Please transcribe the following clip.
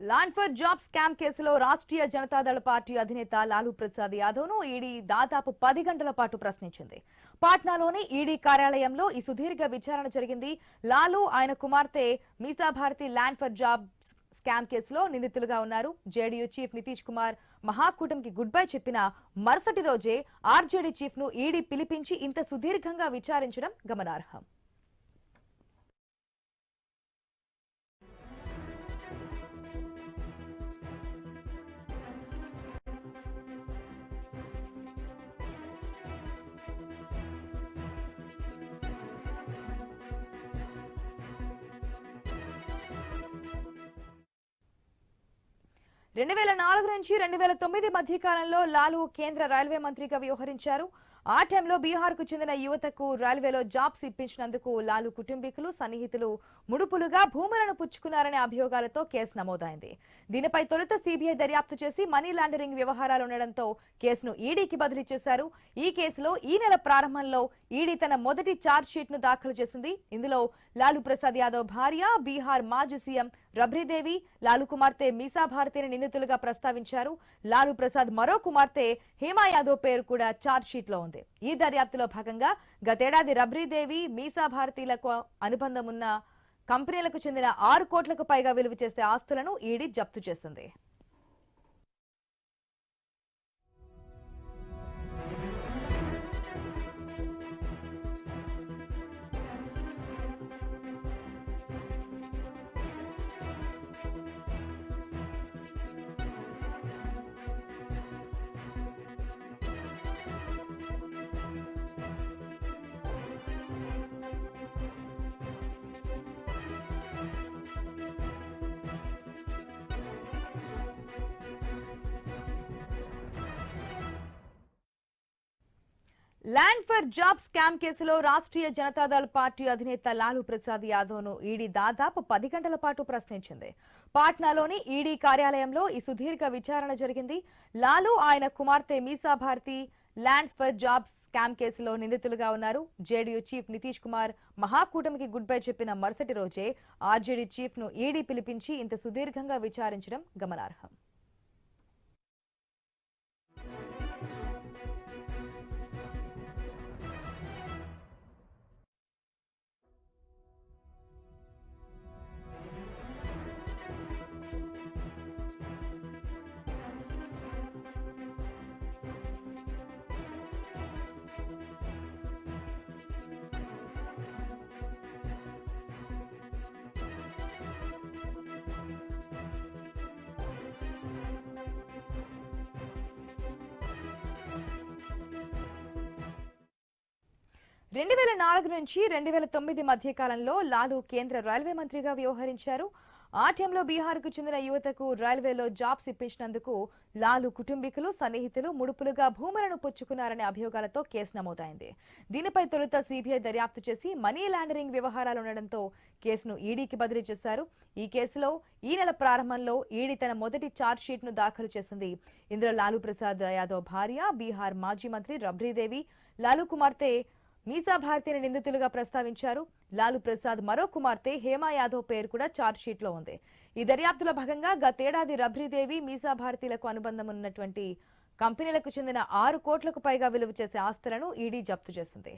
లాన్ఫర్ job scam కేసులో Rashtriya Janata Dal party అధినేత Lalu Prasad యాదవ్ను ED దాదాపు పది గంటల పాటు ప్రశ్నించింది. పాట్నాలోని ఈడీ కార్యాలయంలో ఈ సుదీర్ఘ విచారణ జరిగింది. లాలూ ఆయన కుమార్తె Misa Bharti land for for job scam కేసులో నిందితులుగా ఉన్నారు. జేడీయూ చీఫ్ నితీష్ కుమార్ మహాకూటమికి గుడ్ బై చెప్పిన మరుసటి రోజే ఆర్జేడీ చీఫ్ను ఈడీ పిలిపించి ఇంత సుదీర్ఘంగా విచారించడం గమనార్హం. రెండు వేల నాలుగు నుంచి రెండు వేల తొమ్మిది మధ్య కాలంలో లాలు కేంద్ర రైల్వే మంత్రిగా వ్యవహరించారు. ఆ టైంలో బీహార్కు చెందిన యువతకు రైల్వేలో జాబ్స్ ఇప్పించినందుకు లాలు కుటుంబీకులు సన్నిహితులు ముడుపులుగా భూములను పుచ్చుకున్నారనే అభియోగాలతో కేసు నమోదైంది. దీనిపై తొలుత సీబీఐ దర్యాప్తు చేసి మనీ లాండరింగ్ వ్యవహారాలు ఉండడంతో కేసును ఈడీకి బదిలీ చేశారు. ఈ కేసులో ఈ నెల ప్రారంభంలో ఈడీ తన మొదటి ఛార్జ్ షీట్ను దాఖలు చేసింది. ఇందులో లాలు ప్రసాద్ యాదవ్ భార్య బీహార్ మాజీ సీఎం రబ్రీదేవి లాలు కుమార్తె మీసా భారతిని నిందితులుగా ప్రస్తావించారు. లాలు ప్రసాద్ మరో కుమార్తె హేమా యాదవ్ పేరు కూడా చార్జ్ షీట్లో ఉంది. ఈ దర్యాప్తులో భాగంగా గతేడాది రబ్రీదేవి మీసా భారతీలకు అనుబంధం ఉన్న కంపెనీలకు చెందిన ఆరు కోట్లకు పైగా విలువ చేసే ఆస్తులను ఈడీ జప్తు చేసింది. ల్యాండ్ ఫర్ జాబ్ స్కామ్ కేసులో రాష్ట్రీయ జనతాదళ్ పార్టీ అధినేత లాలూ ప్రసాద్ యాదవ్ను ఈడీ దాదాపు పది గంటల పాటు ప్రశ్నించింది. పాట్నాలోని ఈడీ కార్యాలయంలో ఈ సుదీర్ఘ విచారణ జరిగింది. లాలూ ఆయన కుమార్తె Misa Bharti land for job scam కేసులో నిందితులుగా ఉన్నారు. జేడీయూ చీఫ్ నితీష్ కుమార్ మహాకూటమికి గుడ్ బై చెప్పిన మరుసటి రోజే ఆర్జేడీ చీఫ్ను ఈడీ పిలిపించి ఇంత సుదీర్ఘంగా విచారించడం గమనార్హం. రెండు వేల నాలుగు నుంచి రెండు వేల తొమ్మిది మధ్య కాలంలో లాలూ కేంద్ర రైల్వే మంత్రిగా వ్యవహరించారు. ఆ టైంలో బీహార్కు చెందిన యువతకు రైల్వేలో జాబ్స్ ఇప్పించినందుకు లాలు కుటుంబీకులు సన్నిహితులు ముడుపులుగా భూములను పుచ్చుకున్నారనే అభియోగాలతో కేసు నమోదైంది. దీనిపై తొలుత సీబీఐ దర్యాప్తు చేసి మనీ లాండరింగ్ వ్యవహారాలు ఉండడంతో కేసును ఈడీకి బదిలీ చేశారు. ఈ కేసులో ఈ నెల ప్రారంభంలో ఈడీ తన మొదటి ఛార్జ్షీట్ను దాఖలు చేసింది. ఇందులో లాలూ ప్రసాద్ యాదవ్ భార్య బీహార్ మాజీ మంత్రి రబ్రీదేవి లాలూ కుమార్తె మీసా భారతిని నిందితులుగా ప్రస్తావించారు. లాలూ ప్రసాద్ మరో కుమార్తె హేమా యాదవ్ పేరు కూడా ఛార్జ్ షీట్లో ఉంది. ఈ దర్యాప్తులో భాగంగా గతేడాది రబ్రీదేవి మీసా భారతీలకు అనుబంధం ఉన్నటువంటి కంపెనీలకు చెందిన ఆరు కోట్లకు పైగా విలువ చేసే ఆస్తులను ఈడీ జప్తు చేసింది.